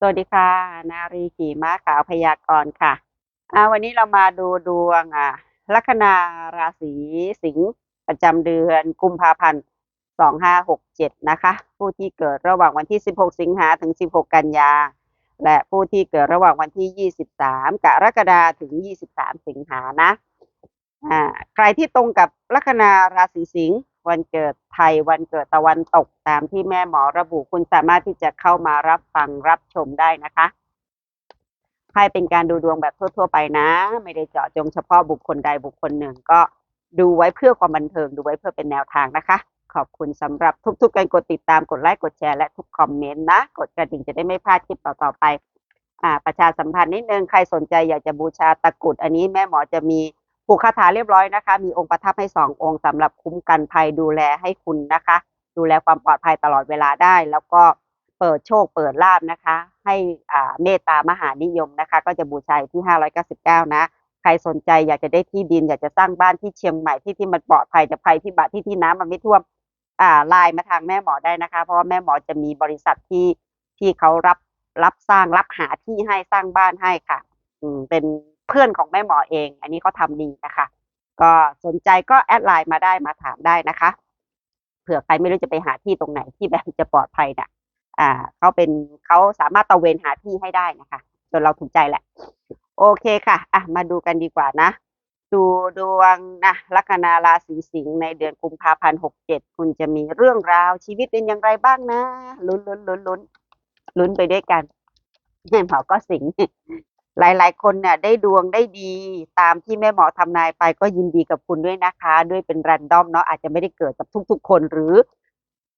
สวัสดีค่ะ นารีขี่ม้าขาวพยากรณ์ค่ะอ่าวันนี้เรามาดูดวงอ่าลัคนาราศีสิงห์ประจำเดือนกุมภาพันธ์สองห้าหกเจ็ดนะคะ ผู้ที่เกิดระหว่างวันที่สิบหกสิงหาถึงสิบหกกันยา และผู้ที่เกิดระหว่างวันที่ยี่สิบสามกรกฎาถึงยี่สิบสามสิงหานะอ่าใครที่ตรงกับลัคนาราศีสิงห์ วันเกิดไทยวันเกิดตะวันตกตามที่แม่หมอระบุคุณสามารถที่จะเข้ามารับฟังรับชมได้นะคะให้เป็นการดูดวงแบบทั่ว ๆ ไปนะ ไม่ได้เจาะจงเฉพาะบุคคลใดบุคคลหนึ่งก็ดูไว้เพื่อความบันเทิงดูไว้เพื่อเป็นแนวทางนะคะ ขอบคุณสำหรับทุกๆการกดติดตามกดไลค์กดแชร์และทุกคอมเมนต์นะ กดกระดิ่งจะได้ไม่พลาดคลิปต่อๆไปอ่าประชาสัมพันธ์นิดนึงใครสนใจอยากจะบูชาตะกรุดอันนี้แม่หมอจะมี ผูกคาถาเรียบร้อยนะคะ มีองค์ประทับให้สององค์สำหรับคุ้มกันภัยดูแลให้คุณนะคะ ดูแลความปลอดภัยตลอดเวลาได้ แล้วก็เปิดโชคเปิดลาบนะคะ ให้อ่าเมตตามหานิยมนะคะ ก็จะบูชาอยู่ที่ 599 นะ ใครสนใจอยากจะได้ที่ดิน อยากจะสร้างบ้านที่เชียงใหม่ที่ที่มันปลอดภัยจากภัยพิบัติที่ที่น้ำมันไม่ท่วมอ่าไลน์มาทางแม่หมอได้นะคะ เพราะว่าแม่หมอจะมีบริษัทที่ที่เขารับรับสร้างรับหาที่ให้สร้างบ้านให้ค่ะ อืมเป็น เพื่อนของแม่หมอเอง อันนี้เขาทำดีนะคะ ก็สนใจก็แอดไลน์มาได้มาถามได้นะคะ เผื่อใครไม่รู้จะไปหาที่ตรงไหนที่แบบจะปลอดภัยเนี่ยอ่าเขาเป็นเขาสามารถตะเวนหาที่ให้ได้นะคะ จนเราถูกใจแหละ โอเคค่ะอะมาดูกันดีกว่านะดูดวงนะลัคนาราศีสิงห์ในเดือนกุมภาพันธ์หกเจ็ดคุณจะมีเรื่องราวชีวิตเป็นอย่างไรบ้างนะลุ้นลุ้นลุ้นลุ้นลุ้นไปด้วยกันแม่หมอก็สิง ห์หลาย ๆ คนเนี่ยได้ดวงได้ดีตามที่แม่หมอทำนายไปก็ยินดีกับคุณด้วยนะคะ ด้วยเป็นแรนดอมเนาะอาจจะไม่ได้เกิดกับทุก ๆ คนหรือ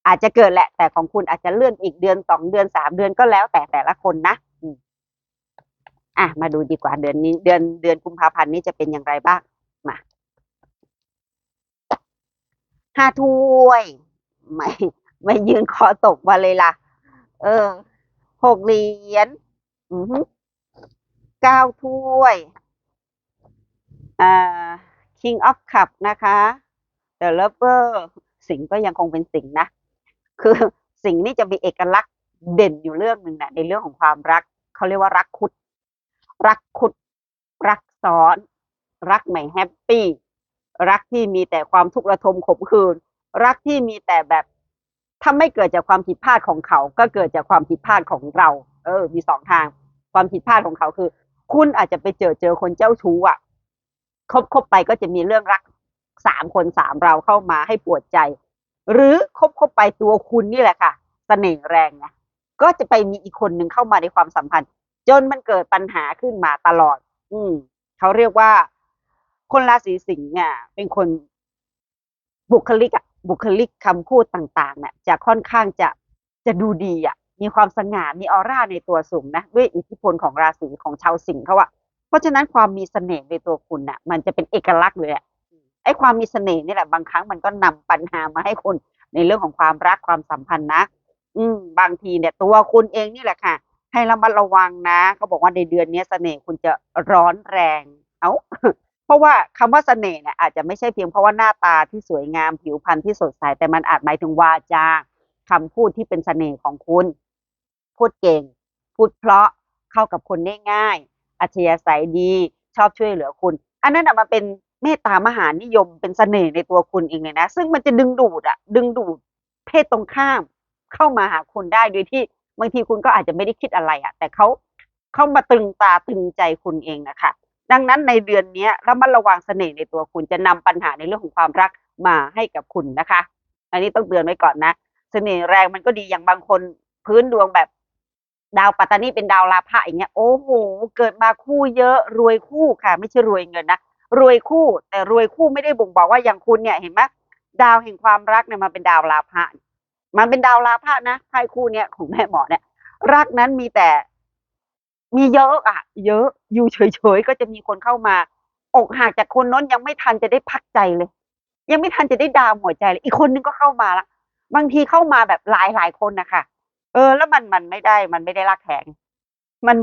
อาจจะเกิดแหละ แต่ของคุณอาจจะเลื่อนอีกเดือนสองเดือนสามเดือนก็แล้วแต่แต่ละคนนะอะมาดูดีกว่าเดือนนี้ เดือนเดือนกุมภาพันธ์นี้จะเป็นอย่างไรบ้างมาห้าถ้วยไม่ไม่ยืนคอตกมาเลยล่ะ เออหกเหรียญอือ เก้าถ้วยอ่า King of Cup นะคะ The Lover สิงก็ยังคงเป็นสิงนะ คือสิงนี่จะมีเอกลักษณ์เด่นอยู่เรื่องหนึ่งนะในเรื่องของความรัก เขาเรียกว่ารักคุด รักคุด รักซ้อน รักไม่แฮปปี้ รักที่มีแต่ความทุกข์ระทมขมขื่นรักที่มีแต่แบบถ้าไม่เกิดจากความผิดพลาดของเขา ก็เกิดจากความผิดพลาดของเรา เออ มีสองทาง ความผิดพลาดของเขาคือ คุณอาจจะไปเจอเจอคนเจ้าชู้อะคบคบไปก็จะมีเรื่องรักสามคนสามเราเข้ามาให้ปวดใจ หรือคบคบไปตัวคุณนี่แหละค่ะเสน่ห์แรงนะก็จะไปมีอีกคนหนึ่งเข้ามาในความสัมพันธ์ จนมันเกิดปัญหาขึ้นมาตลอด อืมเขาเรียกว่า คนราศีสิงห์เนี่ยเป็นคนบุคลิกอะบุคลิกคำพูดต่างๆเนี่ยจะค่อนข้างจะจะดูดีอะ มีความสง่ามีออร่าในตัวสูงนะด้วยอิทธิพลของราศีของชาวสิงห์เขาอะเพราะฉะนั้นความมีเสน่ห์ในตัวคุณน่ะ มันจะเป็นเอกลักษณ์เลยอะไอ้ความมีเสน่ห์นี่แหละบางครั้งมันก็นำปัญหามาให้คุณในเรื่องของความรักความสัมพันธ์นะ อืม บางทีเนี่ย ตัวคุณเองนี่แหละค่ะ ให้ระมัดระวังนะเขาบอกว่าในเดือนนี้เสน่ห์คุณจะร้อนแรง เอาเพราะว่าคำว่าเสน่ห์เนี่ยอาจจะไม่ใช่เพียงเพราะว่าหน้าตาที่สวยงามผิวพรรณที่สดใสแต่มันอาจหมายถึงวาจาคำพูดที่เป็นเสน่ห์ของคุณ พูดเก่ง พูดเพราะเข้ากับคนได้ง่าย อัธยาศัยดีชอบช่วยเหลือคุณ อันนั้นน่ะมันเป็นเมตตามหานิยมเป็นเสน่ห์ในตัวคุณเองเลยนะ ซึ่งมันจะดึงดูดอะดึงดูดเพศตรงข้าม เข้ามาหาคุณได้โดยที่บางทีคุณก็อาจจะไม่ได้คิดอะไรอะแต่เขาเข้ามาตึงตาตึงใจคุณเองนะคะดังนั้นในเดือนนี้ยระมัดระวังเสน่ห์ในตัวคุณจะนำปัญหาในเรื่องของความรักมาให้กับคุณนะคะ อันนี้ต้องเตือนไว้ก่อนนะ เสน่ห์แรงมันก็ดีอย่างบางคนพื้นดวงแบบ ดาวปัตตานีเป็นดาวลาภะอย่างเงี้ยโอ้โหเกิดมาคู่เยอะรวยคู่ค่ะ ไม่ใช่รวยเงินนะรวยคู่ แต่รวยคู่ไม่ได้บ่งบอกว่าอย่างคุณเนี่ยเห็นไหมดาวแห่งความรักเนี่ยมันเป็นดาวลาภะมันเป็นดาวลาภะนะไพ่คู่เนี่ยของแม่หมอเนี่ย รักนั้นมีแต่ มีเยอะอะเยอะอยู่เฉยๆก็จะมีคนเข้ามา อกหักจากคนน้นยังไม่ทันจะได้พักใจเลย ยังไม่ทันจะได้ดาวหัวใจเลยอีกคนนึงก็เข้ามาละบางทีเข้ามาแบบหลายหลายคนนะคะ เออ แล้วมันมันไม่ได้ มันไม่ได้รักแข็งมัน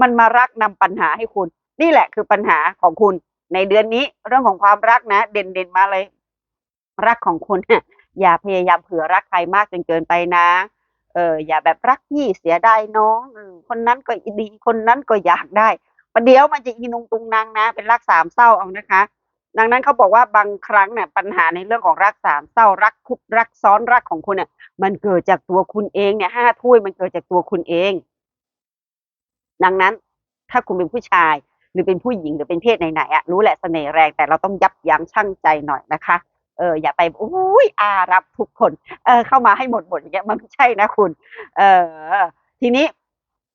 มันมารักนำปัญหาให้คุณ นี่แหละคือปัญหาของคุณ ในเดือนนี้เรื่องของความรักนะ เด่นเด่นมาเลย รักของคุณอย่าพยายามเผื่อรักใครมากจนเกินไปนะ เออ อย่าแบบรักพี่เสียดายน้องคนนั้นก็ดีคนนั้นก็อยากได้ประเดี๋ยวมันจะอีนุงตุงนางนะ เป็นรักสามเศร้าเอานะคะ ดังนั้นเขาบอกว่าบางครั้งเนี่ยปัญหาในเรื่องของรักสามเศร้ารักคุบรักซ้อนรักของคุณเนี่ย มันเกิดจากตัวคุณเองเนี่ยห้าถ้วยมันเกิดจากตัวคุณเอง ดังนั้นถ้าคุณเป็นผู้ชายหรือเป็นผู้หญิงหรือเป็นเพศไหนๆอะรู้แหละเสน่ห์แรงแต่เราต้องยับยั้งชั่งใจหน่อยนะคะเอออย่าไปอุ้ยอารับทุกคนเออเข้ามาให้หมดหมดอย่างเงี้ยมันไม่ใช่นะคุณ เออทีนี้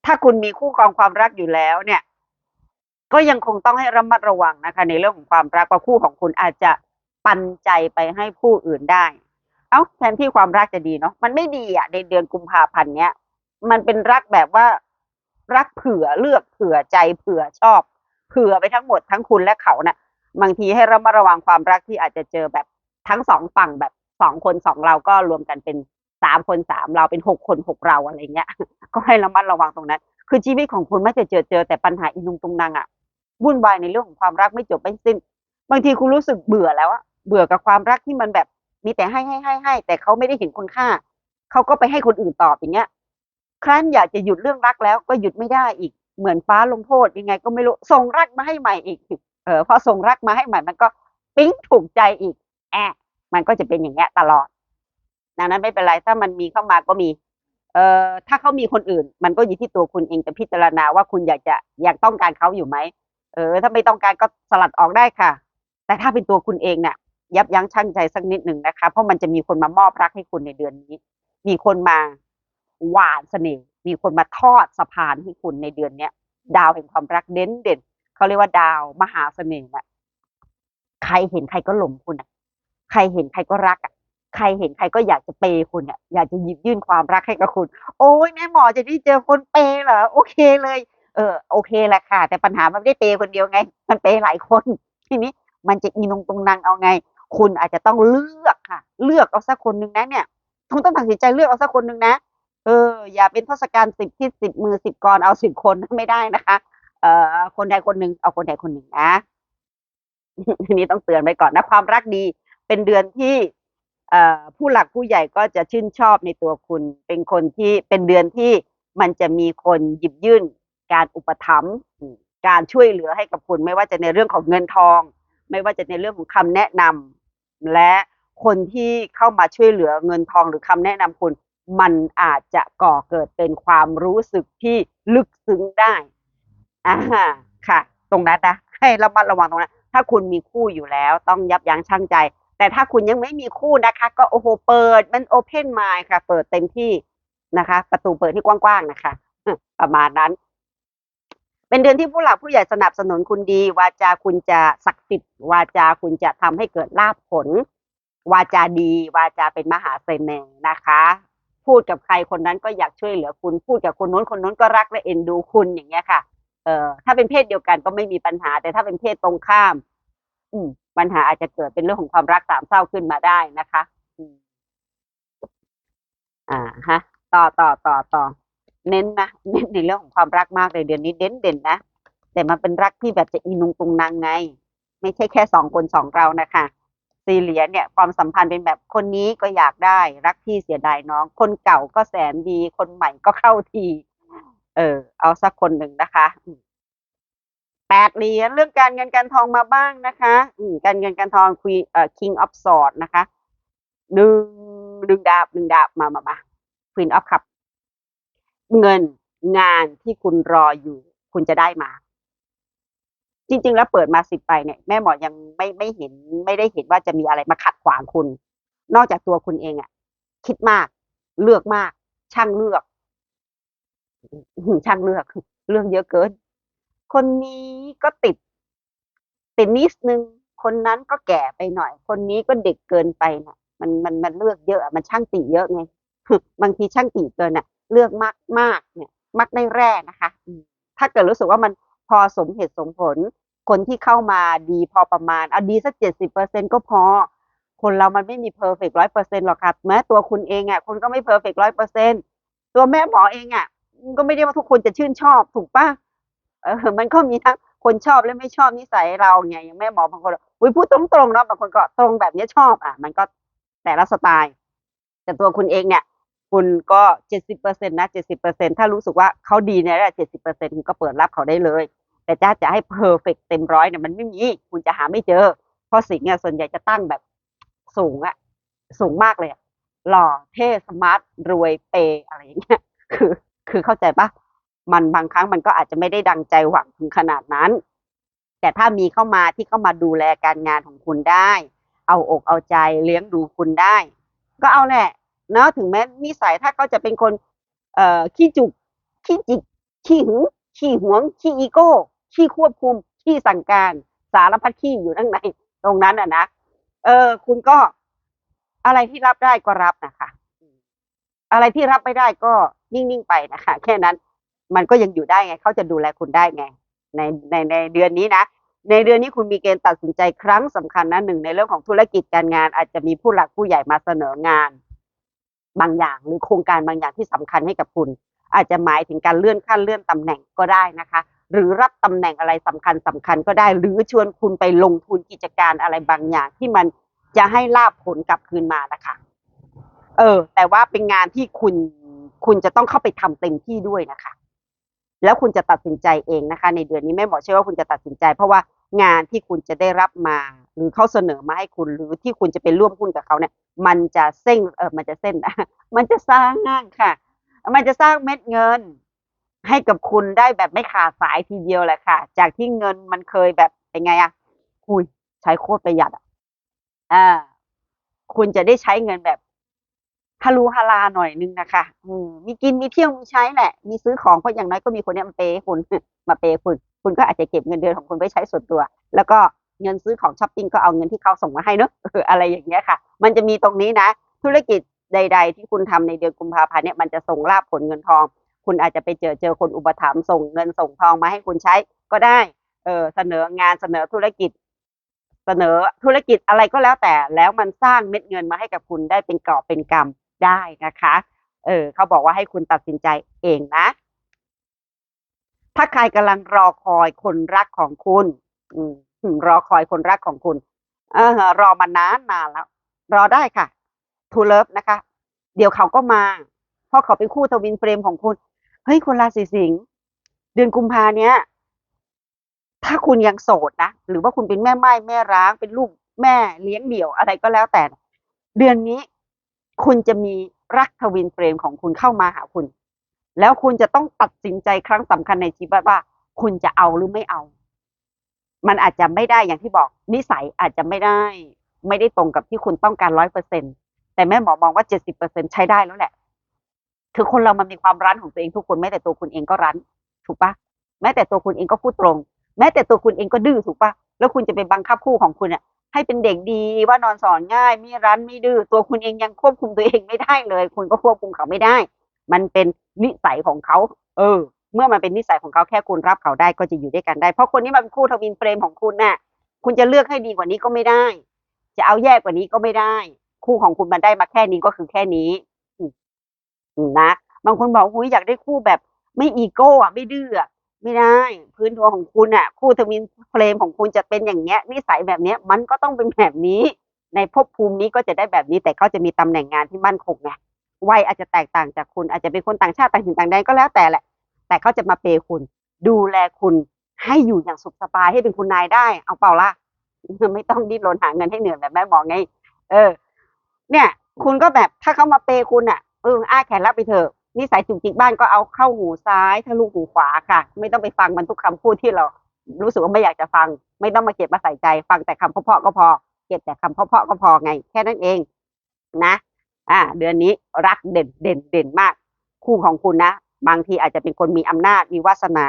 ถ้าคุณมีคู่ครองความรักอยู่แล้วเนี่ย ก็ยังคงต้องให้ระมัดระวังนะคะ ในเรื่องของความรักว่าคู่ของคุณอาจจะปันใจไปให้ผู้อื่นได้ เอ้าแทนที่ความรักจะดีเนาะมันไม่ดีอะในเดือนกุมภาพันธ์เนี้ยมันเป็นรักแบบว่ารักเผื่อเลือกเผื่อใจเผื่อชอบ เผื่อไปทั้งหมดทั้งคุณและเขาน่ะบางทีให้ระมัดระวังความรักที่อาจจะเจอแบบทั้งสองฝั่งแบบสองคนสองเราก็รวมกันเป็นสามคนสามเราเป็นหกคนหกเราอะไรเงี้ย ก็ให้ระมัดระวังตรงนั้น คือชีวิตของคุณไม่จะเจอเจอแต่ปัญหาอินุงตุงนางอะ วุ่นวายในเรื่องของความรักไม่จบไม่สิ้น บางทีคุณรู้สึกเบื่อแล้วอะเบื่อกับความรักที่มันแบบมีแต่ให้ให้ให้ให้แต่เขาไม่ได้เห็นคุณค่า เขาก็ไปให้คนอื่นตอบอย่างเงี้ย ครั้นอยากจะหยุดเรื่องรักแล้วก็หยุดไม่ได้อีกเหมือนฟ้าลงโทษยังไง ก็ไม่รู้ส่งรักมาให้ใหม่อีกเออพอส่งรักมาให้ใหม่ มันก็ปิ๊งถูกใจอีก แอะมันก็จะเป็นอย่างเงี้ยตลอดดังนั้นไม่เป็นไรถ้ามันมีเข้ามาก็มี เอ่อถ้าเขามีคนอื่น มันก็อยู่ที่ตัวคุณเองจะพิจารณาว่าคุณอยากจะอยากต้องการเขาอยู่ไหม เออ ถ้าไม่ต้องการก็สลัดออกได้ค่ะ แต่ถ้าเป็นตัวคุณเองเนี่ยยับยั้งชั่งใจสักนิดหนึ่งนะคะ เพราะมันจะมีคนมามอบรักให้คุณในเดือนนี้ มีคนมาหวานเสน่ห์มีคนมาทอดสะพานให้คุณในเดือนเนี้ย ดาวแห่งความรักเด่นเด่นเขาเรียกว่าดาวมหาเสน่ห์น่ะใครเห็นใครก็หลงคุณอะ ใครเห็นใครก็รักอะ ใครเห็นใครก็อยากจะเปย์คุณอะ อยากจะหยิบยื่นความรักให้กับคุณ โอ้ยแม่หมอจะได้เจอคนเปย์เหรอ โอเคเลย เออโอเคแหละค่ะ แต่ปัญหามันไม่ได้เปย์คนเดียวไง มันเปย์หลายคนทีนี้มันจะอีนงตรงนังเอาไง คุณอาจจะต้องเลือกค่ะ เลือกเอาสักคนหนึ่งนะเนี่ยคุณต้องตัดสินใจเลือกเอาสักคนหนึ่งนะเออ อย่าเป็นทศกัณฐ์สิบที่สิบมือสิบกรเอาสิบคนไม่ได้นะคะเอ่อคนใดคนหนึ่งเอาคนใดคนหนึ่งนะทีนี้ต้องเตือนไว้ก่อนนะความรักดี เป็นเดือนที่เอ่อผู้หลักผู้ใหญ่ก็จะชื่นชอบในตัวคุณ เป็นคนที่เป็นเดือนที่มันจะมีคนหยิบยื่น การอุปถัมภ์อืมการช่วยเหลือให้กับคุณไม่ว่าจะในเรื่องของเงินทอง ไม่ว่าจะในเรื่องของคำแนะนำและคนที่เข้ามาช่วยเหลือเงินทองหรือคำแนะนำคุณ มันอาจจะก่อเกิดเป็นความรู้สึกที่ลึกซึ้งได้อ่าค่ะ ตรงนั้นนะให้ระมัดระวังตรงนั้นถ้าคุณมีคู่อยู่แล้วต้องยับยั้งชั่งใจ แต่ถ้าคุณยังไม่มีคู่นะคะ ก็โอ้โหเปิดมันโอเพนม d ค่ะ เปิดเต็มที่นะคะ ประตูเปิดที่กว้างๆนะคะ ประมาณนั้น เป็นเดือนที่ผู้หลักผู้ใหญ่สนับสนุนคุณดี วาจาคุณจะศักดิ์สิทธิ์วาจาคุณจะทำให้เกิดลาภผล วาจาดี วาจาเป็นมหาเสน่ห์นะคะ พูดกับใครคนนั้นก็อยากช่วยเหลือคุณพูดกับคนโน้นคนโน้นก็รักและเอ็นดูคุณอย่างเงี้ยค่ะ เอ่อถ้าเป็นเพศเดียวกันก็ไม่มีปัญหา แต่ถ้าเป็นเพศตรงข้าม อืมปัญหาอาจจะเกิดเป็นเรื่องของความรักสามเศร้าขึ้นมาได้นะคะ อ่าฮะ ต่อต่อต่อต่อ เน้นนะเน้นในเรื่องของความรักมากเลยเดือนนี้เด่นเด่นนะแต่มันเป็นรักที่แบบจะอีนุงตุงนางไง ไม่ใช่แค่สองคนสองเรานะคะสี่เหรียญเนี่ยความสัมพันธ์เป็นแบบคนนี้ก็อยากได้ รักที่เสียดายน้อง คนเก่าก็แสนดี คนใหม่ก็เข้าที เออ เอาสักคนหนึ่งนะคะแปดเหรียญเรื่องการเงินการทองมาบ้างนะคะการเงินการทองคุยเอ่อ king of sword นะคะหนึ่งหนึ่งดาบหนึ่งดาบมามามา queen of cup เงินงานที่คุณรออยู่ คุณจะได้มา จริง ๆ แล้วเปิดมาสิบไปเนี่ยแม่หมอยังไม่ไม่เห็น ไม่ได้เห็นว่าจะมีอะไรมาขัดขวางคุณ นอกจากตัวคุณเองอะคิดมาก เลือกมาก ช่างเลือกช่างเลือกเรื่องเยอะเกิน คนนี้ก็ติด ติดนิดนึง คนนั้นก็แก่ไปหน่อย คนนี้ก็เด็กเกินไปน่ะ มันมันมันเลือกเยอะ มันช่างติเยอะไง บางทีช่างติเกินน่ะ เลือกมากมากเนี่ยมักได้แร่นะคะ ถ้าเกิดรู้สึกว่ามันพอสมเหตุสมผล คนที่เข้ามาดีพอประมาณเอาดีสักเจ็ดสิบเปอร์เซ็นก็พอ คนเรามันไม่มีเพอร์เฟกร้อยเปอร์เซ็นหรอกค่ะแม้ตัวคุณเองอะคุณก็ไม่เพอร์เฟกร้อยเปอร์เซ็นตัวแม่หมอเองอะก็ไม่ได้ว่าทุกคนจะชื่นชอบถูกปะเออมันก็มีทั้งคนชอบและไม่ชอบนิสัยเราไงอย่างแม่หมอบางคนอุ้ยพูดตรงๆเนาะบางคนก็ตรงแบบนี้ชอบอะ มันก็แต่ละสไตล์ แต่ตัวคุณเองเนี่ย คุณก็เจ็ดสิบเปอร์เซ็นต์นะเจ็ดสิบเปอร์เซ็นถ้ารู้สึกว่าเขาดีในระดับเจ็ดสิบเปอร์เซ็นคุณก็เปิดรับเขาได้เลย แต่จ้าจะให้เพอร์เฟกเต็มร้อยเนี่ยมันไม่มี คุณจะหาไม่เจอ เพราะสิ่งเนี่ยส่วนใหญ่จะตั้งแบบสูงอะสูงมากเลยอะหล่อเท่สมาร์ทรวยเปย์อะไรอย่างเงี้ยคือ คือเข้าใจปะมันบางครั้งมันก็อาจจะไม่ได้ดังใจหวังถึงขนาดนั้น แต่ถ้ามีเข้ามาที่เข้ามาดูแลการงานของคุณได้ เอาอกเอาใจเลี้ยงดูคุณได้ ก็เอาแหละ เนาะถึงแม้นิสัยถ้าเขาจะเป็นคน เอ่อขี้จุกขี้จิกขี้หึงขี้หวงขี้อีโก้ขี้ควบคุมขี้สั่งการ สารพัดขี้อยู่ข้างในตรงนั้นอะนะเออ คุณก็อะไรที่รับได้ก็รับนะคะ อะไรที่รับไม่ได้ก็นิ่งๆไปนะคะ แค่นั้น มันก็ยังอยู่ได้ไงเขาจะดูแลคุณได้ไง ในในในเดือนนี้นะในเดือนนี้คุณมีเกณฑ์ตัดสินใจครั้งสำคัญนะหนึ่งในเรื่องของธุรกิจการงานอาจจะมีผู้หลักผู้ใหญ่มาเสนองาน บางอย่าง หรือโครงการบางอย่างที่สำคัญให้กับคุณ อาจจะหมายถึงการเลื่อนขั้นเลื่อนตำแหน่งก็ได้นะคะ หรือรับตำแหน่งอะไรสำคัญสำคัญก็ได้ หรือชวนคุณไปลงทุนกิจการอะไรบางอย่างที่มันจะให้ลาบผลกลับคืนมานะคะ เออ แต่ว่าเป็นงานที่คุณคุณจะต้องเข้าไปทำเต็มที่ด้วยนะคะ แล้วคุณจะตัดสินใจเองนะคะ ในเดือนนี้ไม่หมอเชื่อว่าคุณจะตัดสินใจ เพราะว่างานที่คุณจะได้รับมา หรือเขาเสนอมาให้คุณหรือที่คุณจะไปร่วมหุ้นกับเขาเนี่ย มันจะเส้นเออมันจะเส้นมันจะสร้างงานค่ะ มันจะสร้างเม็ดเงิน ให้กับคุณได้แบบไม่ขาดสายทีเดียวแหละค่ะ จากที่เงินมันเคยแบบเป็นไงอะคุยใช้โคตรประหยัดอะอ่าคุณจะได้ใช้เงินแบบฮารูฮาราหน่อยนึงนะคะ อืม มีกินมีเที่ยวมีใช้แหละ มีซื้อของเพราะอย่างน้อยก็มีคนเนี้ยมาเปย์คุณมาเปย์คุณ คุณก็อาจจะเก็บเงินเดือนของคุณไว้ใช้ส่วนตัว แล้วก็ เงินซื้อของช้อปปิ้งก็เอาเงินที่เขาส่งมาให้เนอะอะไรอย่างเงี้ยค่ะ มันจะมีตรงนี้นะ ธุรกิจใด ๆ ที่คุณทำในเดือนกุมภาพันธ์เนี่ยมันจะส่งลาบผลเงินทอง คุณอาจจะไปเจอเจอคนอุปถัมภ์ส่งเงินส่งทองมาให้คุณใช้ก็ได้ เออเสนองานเสนอธุรกิจ เสนอธุรกิจอะไรก็แล้วแต่แล้วมันสร้างเม็ดเงินมาให้กับคุณได้เป็นกอบเป็นกำได้นะคะ เออเขาบอกว่าให้คุณตัดสินใจเองนะ ถ้าใครกำลังรอคอยคนรักของคุณ อืม รอคอยคนรักของคุณ เออรอมานานนานแล้ว รอได้ค่ะทูเลิฟนะคะ เดี๋ยวเขาก็มา เพราะเขาเป็นคู่ทวินเฟรมของคุณ เฮ้ยคุณราศีสิงห์เดือนกุมภาเนี้ย ถ้าคุณยังโสดนะ หรือว่าคุณเป็นแม่ไม้แม่ร้าง เป็นลูกแม่เลี้ยงเดี่ยวอะไรก็แล้วแต่ เดือนนี้คุณจะมีรักทวินเฟรมของคุณเข้ามาหาคุณ แล้วคุณจะต้องตัดสินใจครั้งสำคัญในชีวิตว่า คุณจะเอาหรือไม่เอา มันอาจจะไม่ได้อย่างที่บอกนิสัยอาจจะไม่ได้ ไม่ได้ตรงกับที่คุณต้องการร้อยเปอร์เซ็นแต่แม่หมอมองว่าเจ็ดสิบเปอร์เซ็นใช้ได้แล้วแหละ คือคนเรามันมีความรั้นของตัวเองทุกคนแม้แต่ตัวคุณเองก็รั้น ถูกปะแม้แต่ตัวคุณเองก็พูดตรง แม้แต่ตัวคุณเองก็ดื้อถูกปะแล้วคุณจะไปบังคับคู่ของคุณอะให้เป็นเด็กดีว่านอนสอนง่ายไม่รั้นไม่ดื้อตัวคุณเองยังควบคุมตัวเองไม่ได้เลย คุณก็ควบคุมเขาไม่ได้ มันเป็นนิสัยของเขา เออ เมื่อมันเป็นนิสัยของเขาแค่คุณรับเขาได้ก็จะอยู่ด้วยกันได้ เพราะคนนี้มันเป็นคู่ทวินเฟรมของคุณน่ะ คุณจะเลือกให้ดีกว่านี้ก็ไม่ได้ จะเอาแย่กว่านี้ก็ไม่ได้ คู่ของคุณมันได้มาแค่นี้ก็คือแค่นี้นะบางคนบอกอุ้ยอยากได้คู่แบบ ไม่อีโก้อะไม่ดื้อไม่ได้ พื้นดวงของคุณอะคู่ทวินเฟรมของคุณจะเป็นอย่างเงี้ย นิสัยแบบเนี้ย มันก็ต้องเป็นแบบนี้ในภพภูมินี้ก็จะได้แบบนี้แต่เขาจะมีตำแหน่งงานที่มั่นคงไงวัยอาจจะแตกต่างจากคุณอาจจะเป็นคนต่างชาติต่างถิ่นต่างแดนก็แล้วแต่แหละ แต่เขาจะมาเปย์คุณ ดูแลคุณให้อยู่อย่างสุขสบายให้เป็นคุณนายได้ เอาเปล่าล่ะไม่ต้องดิ้นรนหาเงินให้เหนื่อยแบบแม่หมอไง เออ เนี่ย คุณก็แบบถ้าเขามาเปย์คุณอะเอออ้าแขนรับไปเถอะนิสัยจุกจิกบ้านก็เอาเข้าหูซ้ายทะลุหูขวาค่ะ ไม่ต้องไปฟังมันทุกคำพูดที่เรา รู้สึกว่าไม่อยากจะฟัง ไม่ต้องมาเก็บมาใส่ใจ ฟังแต่คำเพาะๆก็พอ เก็บแต่คำเพาะๆก็พอไง แค่นั้นเอง นะ อ่า เดือนนี้รักเด่นเด่นเด่นมาก คู่ของคุณนะ บางทีอาจจะเป็นคนมีอำนาจมีวาสนา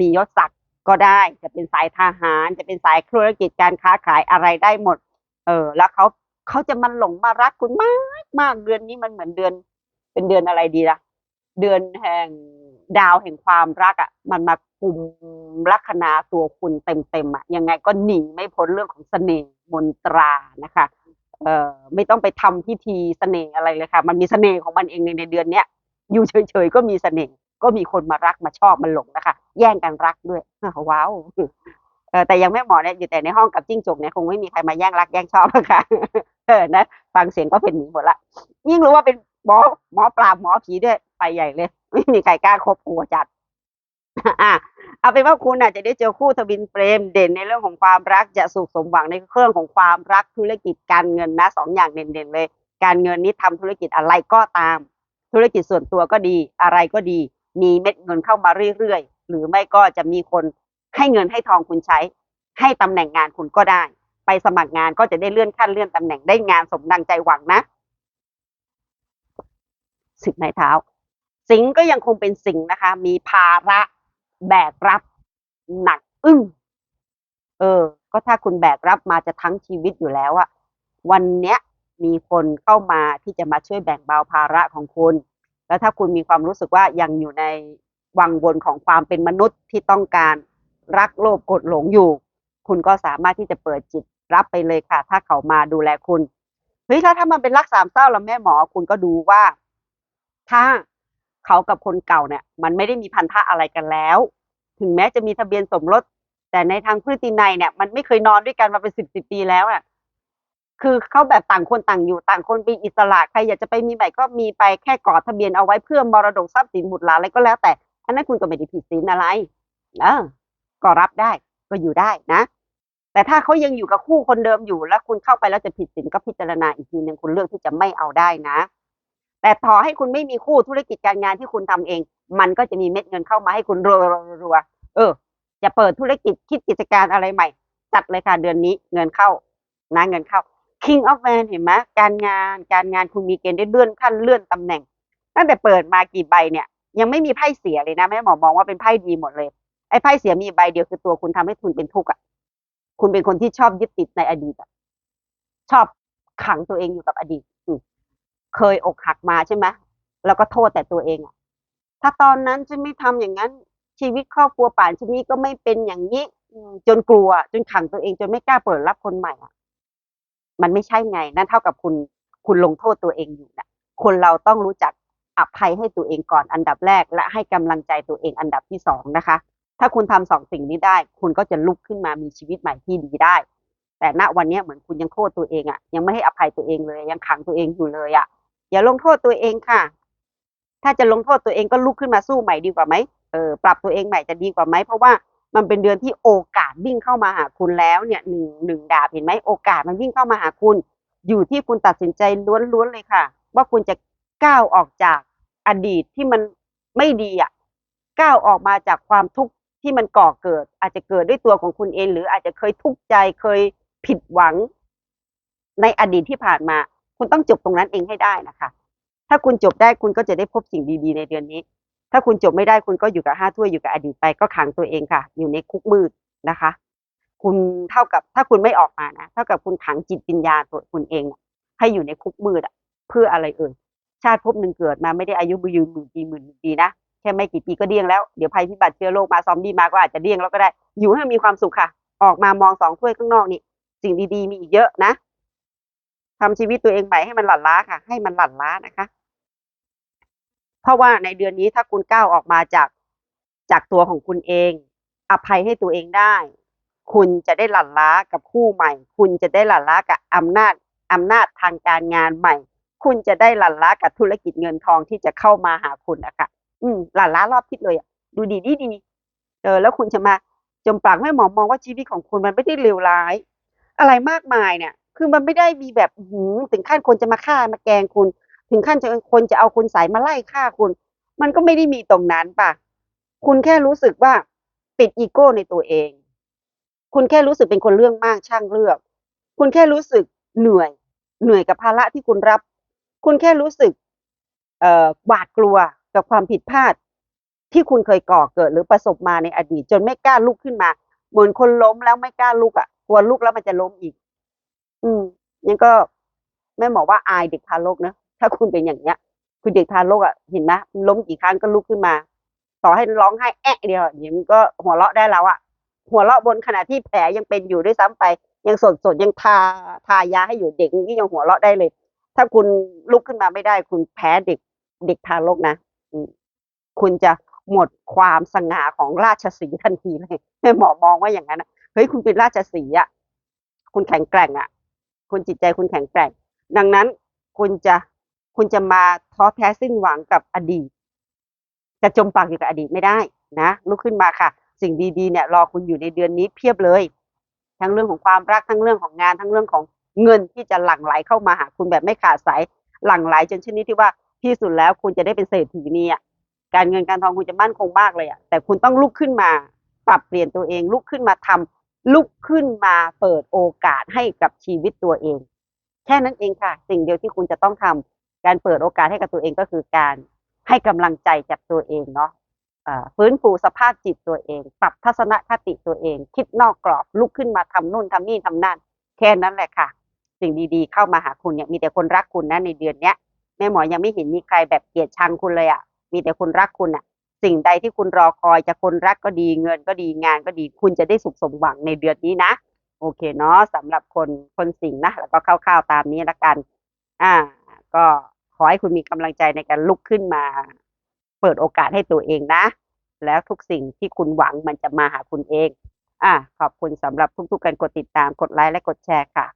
มียศศักดิ์ก็ได้จะเป็นสายทหาร จะเป็นสายธุรกิจการค้าขายอะไรได้หมด เออ แล้วเขาเขาจะมันหลงมารักคุณมากมากเดือนนี้มันเหมือนเดือน เป็นเดือนอะไรดีล่ะ เดือนแห่งดาวแห่งความรักอะ มันมากุมลัคนาตัวคุณเต็มๆอะยังไงก็หนีไม่พ้นเรื่องของเสน่ห์มนตรานะคะเอ่อไม่ต้องไปทำพิธีเสน่ห์อะไรเลยค่ะ มันมีเสน่ห์ของมันเองในในเดือนเนี้ย อยู่เฉยๆก็มีเสน่ห์ก็มีคนมารักมาชอบมันหลงนะคะ แย่งกันรักด้วยว้าวแต่ยังไม่หมอเนี่ยอยู่แต่ในห้องกับจิ้งจกเนี่ยคงไม่มีใครมาแย่งรักแย่งชอบหรอกค่ะเออนะฟังเสียงก็เป็นหนีหมดละยิ่งรู้ว่าเป็นหมอหมอปราบหมอผีด้วยไปใหญ่เลย ไม่มีใครกล้าคบกลัวจัดอะเอาเป็นว่าคุณอาจจะได้เจอคู่ทวินเฟรมเด่นในเรื่องของความรักจะสุขสมหวังในเครื่องของความรักธุรกิจการเงินนะสองอย่างเด่นๆเลย การเงินนี้ทำธุรกิจอะไรก็ตาม ธุรกิจส่วนตัวก็ดีอะไรก็ดี มีเม็ดเงินเข้ามาเรื่อยๆ หรือไม่ก็จะมีคนให้เงินให้ทองคุณใช้ ให้ตำแหน่งงานคุณก็ได้ ไปสมัครงานก็จะได้เลื่อนขั้นเลื่อนตำแหน่งได้งานสมดังใจหวังนะสิบไม้เท้า สิงก็ยังคงเป็นสิงนะคะ มีภาระแบกรับหนักอึ้งเออ ก็ถ้าคุณแบกรับมาจะทั้งชีวิตอยู่แล้วอะวันเนี้ย มีคนเข้ามาที่จะมาช่วยแบ่งเบาภาระของคุณ แล้วถ้าคุณมีความรู้สึกว่ายังอยู่ในวังวนของความเป็นมนุษย์ที่ต้องการรักโลภกดหลงอยู่ คุณก็สามารถที่จะเปิดจิตรับไปเลยค่ะ ถ้าเขามาดูแลคุณเฮ้ยถ้าถ้ามันเป็นรักสามเศร้าแล้วแม่หมอคุณก็ดูว่า ถ้าเขากับคนเก่าเนี่ย มันไม่ได้มีพันธะอะไรกันแล้ว ถึงแม้จะมีทะเบียนสมรส แต่ในทางพฤตินัยเนี่ย มันไม่เคยนอนด้วยกันมาเป็นสิบสิบปีแล้วอะ คือเขาแบบต่างคนต่างอยู่ต่างคนเป็นอิสระใครอยากจะไปมีใหม่ก็มีไปแค่กอดทะเบียนเอาไว้เพื่อมรดกทรัพย์สินบุตรหลานอะไรก็แล้ว แต่อันนั้นคุณก็ไม่ได้ผิดศีลอะไรเออก็รับได้ก็อยู่ได้นะ แต่ถ้าเขายังอยู่กับคู่คนเดิมอยู่แล้วคุณเข้าไปแล้วจะผิดศีลก็พิจารณาอีกทีหนึ่งคุณเลือกที่จะไม่เอาได้นะ แต่ต่อให้คุณไม่มีคู่ธุรกิจการงานที่คุณทำเอง มันก็จะมีเม็ดเงินเข้ามาให้คุณรัวๆเออจะเปิดธุรกิจคิดกิจการอะไรใหม่จัดเลยค่ะเดือนนี้เงินเข้านะเงินเข้า King of Man เห็นไหมการงานการงานคุณมีเกณฑ์ได้เลื่อนขั้นเลื่อนตำแหน่ง ตั้งแต่เปิดมากี่ใบเนี่ย ยังไม่มีไพ่เสียเลยนะแม่หมอมองว่าเป็นไพ่ดีหมดเลยไอ้ไพ่เสียมีใบเดียวคือตัวคุณทำให้คุณเป็นทุกข์อะคุณเป็นคนที่ชอบยึดติดในอดีตอะชอบขังตัวเองอยู่กับอดีตเคยอกหักมาใช่ไหมแล้วก็โทษแต่ตัวเองอะถ้าตอนนั้นฉันไม่ทำอย่างนั้นชีวิตครอบครัวป่านชนี้ก็ไม่เป็นอย่างนี้จนกลัว จนขังตัวเองจนไม่กล้าเปิดรับคนใหม่อะ มันไม่ใช่ไง นั่นเท่ากับคุณคุณลงโทษตัวเองอยู่นะคนเราต้องรู้จักอภัยให้ตัวเองก่อนอันดับแรก และให้กำลังใจตัวเองอันดับที่สองนะคะ ถ้าคุณทำสองสิ่งนี้ได้ คุณก็จะลุกขึ้นมามีชีวิตใหม่ที่ดีได้ แต่ณวันนี้เหมือนคุณยังโทษตัวเองอะ่ะ ยังไม่ให้อภัยตัวเองเลย ยังขังตัวเองอยู่เลยอะ่ะ อย่าลงโทษตัวเองค่ะ ถ้าจะลงโทษตัวเองก็ลุกขึ้นมาสู้ใหม่ดีกว่าไหมเออปรับตัวเองใหม่จะดีกว่าไหมเพราะว่า มันเป็นเดือนที่โอกาสวิ่งเข้ามาหาคุณแล้วเนี่ยหนึ่งหนึ่งดาบเห็นไหมโอกาสมันวิ่งเข้ามาหาคุณ อยู่ที่คุณตัดสินใจล้วนๆเลยค่ะ ว่าคุณจะก้าวออกจากอดีตที่มันไม่ดีอะก้าวออกมาจากความทุกข์ที่มันก่อเกิด อาจจะเกิดด้วยตัวของคุณเอง หรืออาจจะเคยทุกข์ใจเคยผิดหวัง ในอดีตที่ผ่านมา คุณต้องจบตรงนั้นเองให้ได้นะคะ ถ้าคุณจบได้คุณก็จะได้พบสิ่งดี ๆ ในเดือนนี้ ถ้าคุณจบไม่ได้คุณก็อยู่กับห้าถ้วยอยู่กับอดีตไปก็ขังตัวเองค่ะ อยู่ในคุกมืดนะคะ คุณเท่ากับถ้าคุณไม่ออกมานะเท่ากับคุณขังจิตวิญญาตัวคุณเอง ให้อยู่ในคุกมืดอะเพื่ออะไรเอ่ยชาติภพหนึ่งเกิดมาไม่ได้อายุยืนหมื่นปีหมื่นปีนะแค่ไม่กี่ปีก็เดี้ยงแล้วเดี๋ยวภัยพิบัติเชื้อโรคมาซอมบี้มาก็อาจจะเดี้ยงแล้วก็ได้ อยู่ให้มีความสุขค่ะ ออกมามองสองถ้วยข้างนอกนี่สิ่งดีๆมีอีกเยอะนะทำชีวิตตัวเองใหม่ให้มันหลั่นล้าค่ะ ให้มันหลั่นล้านะคะ เพราะว่าในเดือนนี้ถ้าคุณก้าวออกมาจากจากตัวของคุณเอง อภัยให้ตัวเองได้ คุณจะได้หลั่นล้ากับคู่ใหม่ คุณจะได้หลั่นล้ากับอำนาจอำนาจทางการงานใหม่ คุณจะได้หลั่นล้ากับธุรกิจเงินทองที่จะเข้ามาหาคุณนะคะอืมหลั่นล้ารอบทิศเลยอะดูดีดีดีเออแล้วคุณจะมาจมปลักไม่หมอมองว่าชีวิตของคุณมันไม่ได้เลวร้าย อะไรมากมายเนี่ย คือมันไม่ได้มีแบบหืถึงขั้นคนจะมาฆ่ามาแกงคุณ ถึงขั้นจะคนจะเอาคุณสายมาไล่ฆ่าคุณ มันก็ไม่ได้มีตรงนั้นป่ะ คุณแค่รู้สึกว่าปิดอีโก้ในตัวเอง คุณแค่รู้สึกเป็นคนเรื่องมากช่างเลือก คุณแค่รู้สึกเหนื่อย เหนื่อยกับภาระที่คุณรับ คุณแค่รู้สึกเอ่อหวาดกลัวกับความผิดพลาด ที่คุณเคยก่อเกิดหรือประสบมาในอดีต จนไม่กล้าลุกขึ้นมา เหมือนคนล้มแล้วไม่กล้าลุกอะกลัวลุกแล้วมันจะล้มอีก อืมยังก็แม่หมอว่าอายเด็กทารกเนะ ถ้าคุณเป็นอย่างเนี้ยคือเด็กทารกอะเห็นไหมล้มกี่ครั้งก็ลุกขึ้นมา ต่อให้ร้องไห้แอะเดียวเดี๋ยมันก็หัวเราะได้แล้วอะ หัวเราะบนขณะที่แผลยังเป็นอยู่ด้วยซ้ำไป ยังสดสดๆยังทาทายาให้อยู่เด็กนี่ยังหัวเราะได้เลย ถ้าคุณลุกขึ้นมาไม่ได้ คุณแพ้เด็กเด็กทารกนะคุณจะหมดความสง่าของราชสีทันทีเลยแม่หมอมองว่าอย่างนั้นอะเฮ้ยคุณเป็นราชสีอะคุณแข็งแกร่งอะ คุณจิตใจคุณแข็งแกร่ง ดังนั้นคุณจะ คุณจะมาท้อแท้สิ้นหวังกับอดีต จะจมปลักอยู่กับอดีตไม่ได้นะลุกขึ้นมาค่ะ สิ่งดีๆเนี่ยรอคุณอยู่ในเดือนนี้เพียบเลย ทั้งเรื่องของความรักทั้งเรื่องของงานทั้งเรื่องของเงินที่จะหลั่งไหลเข้ามาหาคุณแบบไม่ขาดสายหลั่งไหลจนชนิดที่ว่าที่สุดแล้วคุณจะได้เป็นเศรษฐีนี่อะการเงินการทองคุณจะมั่นคงมากเลยอะแต่คุณต้องลุกขึ้นมาปรับเปลี่ยนตัวเอง ลุกขึ้นมาทำลุกขึ้นมาเปิดโอกาสให้กับชีวิตตัวเอง แค่นั้นเองค่ะ สิ่งเดียวที่คุณจะต้องทำ การเปิดโอกาสให้กับตัวเองก็คือการให้กำลังใจจากตัวเองเนาะฟื้นฟูสภาพจิตตัวเอง ปรับทัศนคติตัวเอง คิดนอกกรอบลุกขึ้นมาทำนู่นทำนี่ทำนั่นแค่นั้นแหละค่ะ สิ่งดีๆ เข้ามาหาคุณเนี่ยมีแต่คนรักคุณนะในเดือนเนี้ยแม่หมอยังไม่เห็นมีใครแบบเกลียดชังคุณเลยอะ่ะมีแต่คนรักคุณอะ่ะ สิ่งใดที่คุณรอคอยจะคนรักก็ดีเงินก็ดีงานก็ดีคุณจะได้สุขสมหวังในเดือนนี้นะ โอเคเนาะสำหรับคนคนสิงห์นะแล้วก็คร่าวๆตามนี้ละกัน อ่า ก็ขอให้คุณมีกำลังใจในการลุกขึ้นมา เปิดโอกาสให้ตัวเองนะ แล้วทุกสิ่งที่คุณหวังมันจะมาหาคุณเอง อะขอบคุณสำหรับทุกๆการกดติดตามกดไลค์และกดแชร์ค่ะ